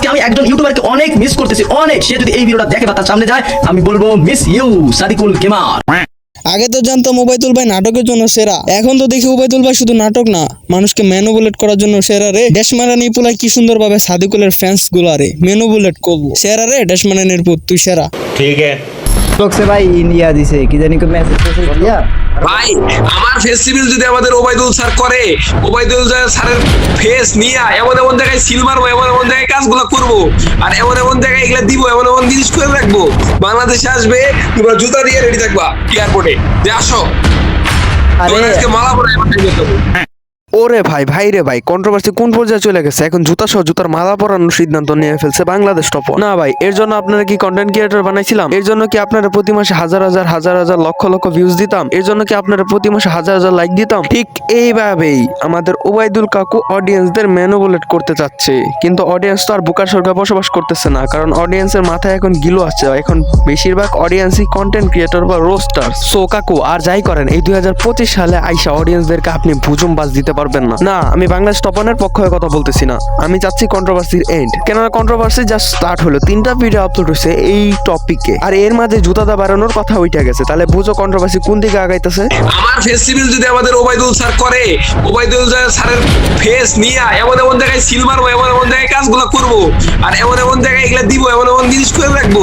আজকে আমি একজন ইউটিউবারকে অনেক মিস করতেছি অনেক। সে যদি এই ভিডিওটা দেখে বা তার সামনে যায় আমি বলব মিস ইউ সাদিকুল কেমার। আগে তো জানতাম উবায়তুল ভাই নাটকের জন্য সেরা। এখন তো দেখি উবায়তুল ভাই শুধু নাটক না মানুষকে ম্যানুবুলেট করার জন্য সেরা রে। ড্যাশমারানি পোলা কি সুন্দর ভাবে সাদিকুলের ফ্যান্সগুলা রে। ম্যানুবুলেট করব। সেরা রে ড্যাশমারানির পুত তুই সেরা। ঠিক আছে। বক্সে ভাই ইন্ডিয়া দিছে কি জানি কো মেসেজ করছে ইন্ডিয়া ভাই আমার ফেস্টিভ্যাল যদি আমাদের ওবাইদুল স্যার করে ওবাইদুল স্যারের ফেস নিয়ে এমন এমন জায়গায় সিল মারবো এমন এমন জায়গায় কাজগুলো করব আর এমন এমন জায়গায় এগুলা দিব এমন এমন জিনিস করে রাখব বাংলাদেশে আসবে তোমরা জুতা নিয়ে রেডি থাকবা এয়ারপোর্টে যে আসো। আজকে মালা পরে এমন ওরে ভাই ভাই রে ভাই কন্ট্রোভার্সি কোন পর্যায়ে চলে গেছে? এখন জুতা সহ জুতার মালা পরানোর সিদ্ধান্ত নিয়ে ফেলছে বাংলাদেশ টপ না ভাই, এর জন্য আপনারা কি কন্টেন্ট ক্রিয়েটর বানাইছিলাম? এর জন্য কি আপনারা প্রতি মাসে হাজার হাজার হাজার হাজার, লক্ষ লক্ষ ভিউজ দিতাম? এর জন্য কি আপনারা প্রতি মাসে হাজার হাজার লাইক দিতাম? ঠিক এইভাবেই আমাদের ওবায়দুল কাকু অডিয়েন্সদের ম্যানুবুলেট করতে চাচ্ছে। কিন্তু অডিয়েন্স তো আর বুকার সরকার বসবাস করতেছে না, কারণ অডিয়েন্সের মাথায় এখন গিলো আছে। এখন বেশিরভাগ অডিয়েন্সই কন্টেন্ট ক্রিয়েটর বা রোস্টার সো কাকু, আর যাই করেন, এই দুই হাজার পঁচিশ সালে আইসা অডিয়েন্সদেরকে আপনি ভুজুম বাজ দিতে পারবেন না। না আমি বাংলাদেশ টপনের পক্ষ হয়ে কথা বলতেছি না। আমি চাচ্ছি কন্ট্রোভার্সির এন্ড কেননা কন্ট্রোভার্সি জাস্ট স্টার্ট হলো। তিনটা ভিডিও আপলোড হয়েছে এই টপিকে আর এর মাঝে জুতাদা বাড়ানোর কথা উঠে গেছে। তাহলে বুঝো কন্ট্রোভার্সি কোন দিকে আগাইতেছে? আমার ফেস্টিভ্যাল যদি আমাদের ওবায়দুল স্যার করে ওবাইদুল স্যারের ফেস নিয়ে এমন এমন জায়গায় সিল মারবো এমন এমন জায়গায় কাজগুলো করব আর এমন এমন জায়গায় এগুলা দিব এমন এমন জিনিস করে রাখব।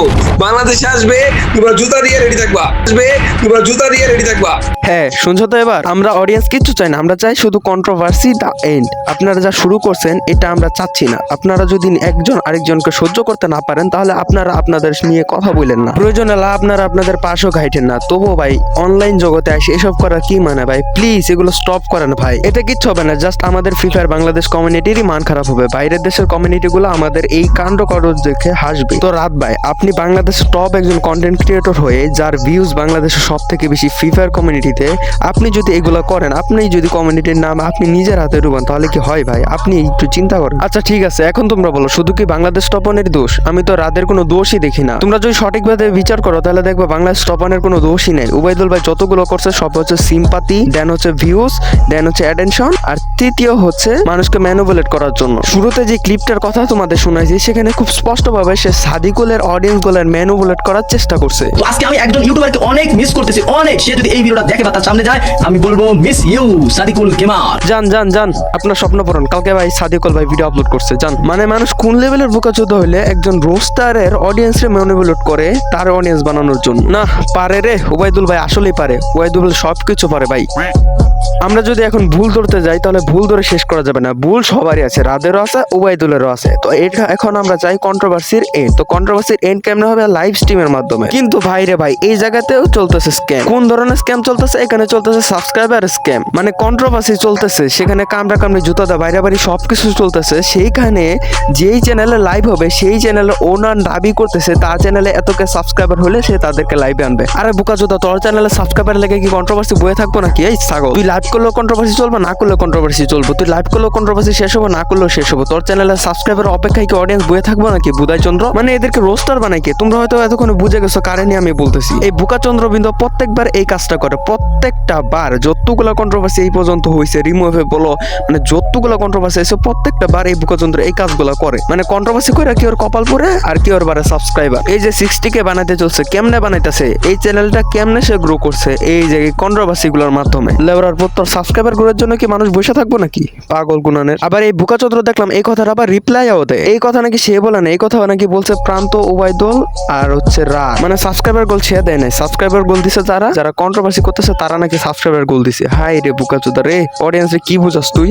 বাংলাদেশে আসবে তোমরা জুতা দিয়ে রেডি থাকবা। আসবে তোমরা জুতা দিয়ে রেডি থাকবা। হ্যাঁ শুনছো তো এবার? আমরা অডিয়েন্স কিচ্ছু চাই না, আমরা চাই শুধু কন্ট্রোভার্সি দা এন্ড আপনারা যা শুরু করছেন, এটা আমরা চাচ্ছি না। আপনারা যদি একজন আরেকজনকে সহ্য করতে না পারেন, তাহলে আপনারা আপনাদের নিয়ে কথা বলেন না। প্রয়োজন হলে আপনারা আপনাদের পাশও ঘাইটেন না। তবুও ভাই অনলাইন জগতে আসে, এসব করার কি মানে ভাই? প্লিজ এগুলো স্টপ করেন ভাই। এটা কিচ্ছু হবে না জাস্ট আমাদের ফ্রি ফায়ার বাংলাদেশ কমিউনিটিরই মান খারাপ হবে। বাইরের দেশের কমিউনিটিগুলো আমাদের এই কাণ্ড করজ দেখে হাসবে। তো রাত ভাই, আপনি বাংলাদেশের টপ একজন কন্টেন্ট ক্রিয়েটর হয়ে, যার ভিউজ বাংলাদেশের সব থেকে বেশি ফ্রি ফায়ার কমিউনিটিতে আপনি যদি এগুলো করেন আপনি যদি কমিউনিটির নাম আপনি নিজের হাতে ডুবান তাহলে কি হয় ভাই? আপনি একটু চিন্তা করেন। আচ্ছা ঠিক আছে এখন তোমরা বলো শুধু কি বাংলাদেশ টপনের দোষ? আমি তো রাদের কোনো দোষই দেখি না। তোমরা যদি সঠিকভাবে বিচার করো তাহলে দেখবে বাংলাদেশ টপনের কোনো দোষই নেই। উবাইদুল ভাই যতগুলো করছে সব হচ্ছে সিম্পাতি দেন হচ্ছে ভিউজ দেন হচ্ছে অ্যাটেনশন আর তৃতীয় হচ্ছে মানুষকে ম্যানুপুলেট করার জন্য। শুরুতে যে ক্লিপটার কথা তোমাদের শোনাইছি সেখানে খুব স্পষ্টভাবে সে সাদিকুলের অডিয়েন্স গুলের ম্যানুপুলেট করার চেষ্টা করছে। আজকে আমি একজন ইউটিউবারকে অনেক মিস করতেছি অনেক। সে যদি এই ভিডিওটা দেখে বা সামনে যায়, আমি বলব মিস ইউ সাদিকুল কেমার। যান যান যান আপনার স্বপ্ন পূরণ। কালকে ভাই সাদিকুল ভাই ভিডিও আপলোড করছে, জান। মানে মানুষ কোন লেভেলের বোকাচোদা হইলে একজন রোস্টারের অডিয়েন্সে ম্যানিপুলেট করে তার অডিয়েন্স বানানোর জন্য? না, পারে রে ওবাইদুল ভাই আসলেই পারে। ওবাইদুল সবকিছু সব কিছু পারে ভাই। আমরা যদি এখন ভুল ধরতে যাই, তাহলে ভুল ধরে শেষ করা যাবে না। ভুল সবারই আছে, রাদেরও আছে ওবায়দুলেরও আছে। তো এটা এখন আমরা চাই কন্ট্রোভার্সির এন্ড তো কন্ট্রোভার্সির এন্ড কেমনে হবে? লাইভ স্ট্রিমের মাধ্যমে। কিন্তু ভাই রে ভাই, এই জায়গাতেও চলতেছে স্ক্যাম কোন ধরনের স্ক্যাম চলতেছে? এখানে চলতেছে সাবস্ক্রাইবার স্ক্যাম মানে কন্ট্রোভার্সি চলতেছে। সেখানে কামড়া কামড়ি জুতা দা বাইরে বাড়ি সবকিছু চলতেছে। সেইখানে যেই চ্যানেলে লাইভ হবে, সেই চ্যানেলে ওনার দাবি করতেছে, তার চ্যানেলে এতকে সাবস্ক্রাইবার হলে সে তাদেরকে লাইভে আনবে। আরে বোকা জুতা তোর চ্যানেলে সাবস্ক্রাইবার লেগে কি কন্ট্রোভার্সি বয়ে থাকব নাকি? এই ছাগল। তুই লাইভ করলেও কন্ট্রোভার্সি চলবে, না করলেও কন্ট্রোভার্সি চলবে। তুই লাইভ করলেও কন্ট্রোভার্সি শেষ হবে, না করলেও শেষ হবে। তোর চ্যানেলে সাবস্ক্রাইবার অপেক্ষায় কি অডিয়েন্স বয়ে থাকব নাকি বুধাই চন্দ্র মানে এদেরকে রোস্টার বানাই কি? তোমরা হয়তো এতক্ষণ বুঝে গেছো কারণে আমি বলতেছি। এই বুকা চন্দ্রবিন্দু প্রত্যেকবার এই কাজটা করে। প্রত্যেকটা বার যতগুলো কন্ট্রোভার্সি এই পর্যন্ত হয়েছে রিমুভে বলো মানে যতগুলো কন্ট্রোভার্সি এসে প্রত্যেকটা বার এই বুকা চন্দ্র এই কাজগুলো করে। মানে কন্ট্রোভার্সি করে কি ওর কপাল পরে আর কি ওর বারে সাবস্ক্রাইবার এই যে সিক্সটি কে বানাইতে চলছে, কেমনে বানাইতেছে? এই চ্যানেলটা কেমনে সে গ্রো করছে? এই যে কন্ট্রোভার্সি গুলোর মাধ্যমে। লেবরার পর তোর সাবস্ক্রাইবার করার জন্য কি মানুষ বসে থাকব নাকি? পাগল গুনানের। আবার এই বুকা চন্দ্র দেখলাম, এই কথার আবার রিপ্লাইও দেয়। এই কথা নাকি সে বলে না, এই কথা নাকি বলছে প্রান্ত উবায়দল আর হচ্ছে রা মানে সাবস্ক্রাইবার গোল সে দেয় নাই। সাবস্ক্রাইবার গোল দিছে যারা যারা কন্ট্রোভার্সি করতেছে, তারা নাকি সাবস্ক্রাইবার গোল দিছে। হাই রে বুকা চোদা রে অডিয়েন্স রে কি বুঝাস তুই?